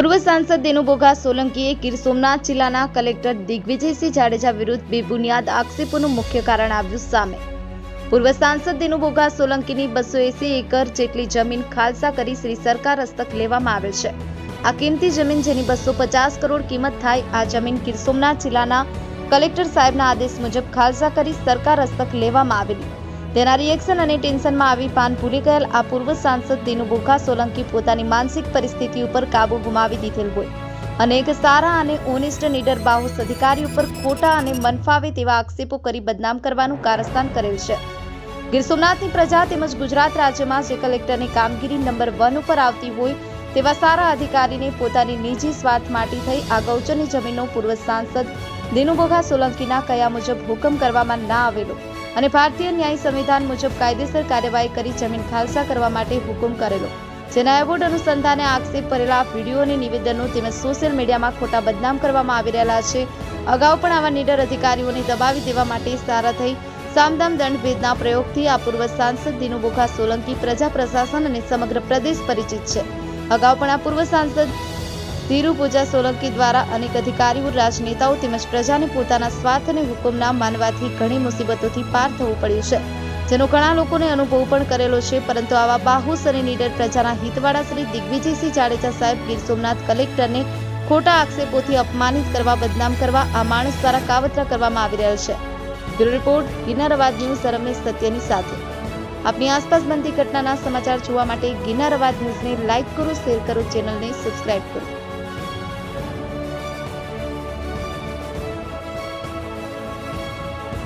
પૂર્વ સાંસદ દેનુભોગા સોલંકીએ ગીર સોમનાથ જિલ્લાના કલેક્ટર દિગ્વિજયસિંહ જાડેજા વિરુદ્ધ બેબુનિયાદ આક્ષેપોનું મુખ્ય કારણ આવ્યું સામે. પૂર્વ સાંસદ દેનુભોગા સોલંકીની બસો એસી એકર જેટલી જમીન ખાલસા કરી શ્રી સરકાર હસ્તક લેવામાં આવેલ છે. આ કિંમતી જમીન જેની બસો પચાસ કરોડ કિંમત થાય, આ જમીન ગીર સોમનાથ જિલ્લાના કલેક્ટર સાહેબના આદેશ મુજબ ખાલસા કરી સરકાર હસ્તક લેવામાં આવેલી. તેના રિએક્શન અને ટેન્શનમાં આવી પાન ભૂલી ગયેલ આ પૂર્વ સાંસદ દિનુભોગા સોલંકી પોતાની માનસિક પરિસ્થિતિ ઉપર કાબુ ગુમાવી દીધેલ હોય. અને એક સારા અને ઓનેસ્ટ નીડર બાહુસ અધિકારી ઉપર ખોટા અને મનફાવે તેવા આક્ષેપો કરી બદનામ કરવાનું કારસ્તાન કરેલ છે. ગીર સોમનાથની પ્રજા તેમજ ગુજરાત રાજ્યમાં જે કલેક્ટરની કામગીરી નંબર વન ઉપર આવતી હોય તેવા સારા અધિકારીને પોતાની નિજી સ્વાર્થ માટે થઈ આ ગૌચરની જમીનનો પૂર્વ સાંસદ દિનુભોગા સોલંકીના કયા મુજબ હુકમ કરવામાં ના આવેલો અને ભારતીય ન્યાય સંવિધાન મુજબ કાયદેસર કાર્યવાહી કરી જમીન ખાલસા કરવા માટે હુકમ કરેલો. જેના એવોર્ડ અનુસંધાને આક્ષેપ કરેલા વીડિયો અને નિવેદનો તેમજ સોશિયલ મીડિયામાં ખોટા બદનામ કરવામાં આવી રહેલા છે. અગાઉ પણ આવા નીડર અધિકારીઓને દબાવી દેવા માટે સારા થઈ સામદામ દંડભેદના પ્રયોગથી આ પૂર્વ સાંસદ દિનુભોગા સોલંકી પ્રજા પ્રશાસન અને સમગ્ર પ્રદેશ પરિચિત છે. અગાઉ પણ આ પૂર્વ સાંસદ ધીરુ પૂજા સોલંકી દ્વારા અનેક અધિકારીઓ, રાજનેતાઓ તેમજ પ્રજાને પોતાના સ્વાર્થ અને હુકમના માનવાથી ઘણી મુસીબતોથી પાર થવું પડ્યું છે. જેનો ઘણા લોકોને અનુભવ પણ કરેલો છે, પરંતુ આવા બાહુસ અને નીડર પ્રજાના હિતવાળા શ્રી દિગ્વિજયસિંહ જાડેજા સાહેબ, ગીર સોમનાથ કલેક્ટરને ખોટા આક્ષેપોથી અપમાનિત કરવા, બદનામ કરવા આ માણસ દ્વારા કાવતરા કરવામાં આવી રહ્યો છે. બ્યુરો રિપોર્ટ, ગિરનાર અવાજ ન્યૂઝ રમેશ સત્યની સાથે. આપની આસપાસ બનતી ઘટનાના સમાચાર જોવા માટે ગિરનાર અવાજ ન્યૂઝને લાઇક કરો, શેર કરો, ચેનલને સબસ્ક્રાઇબ કરો.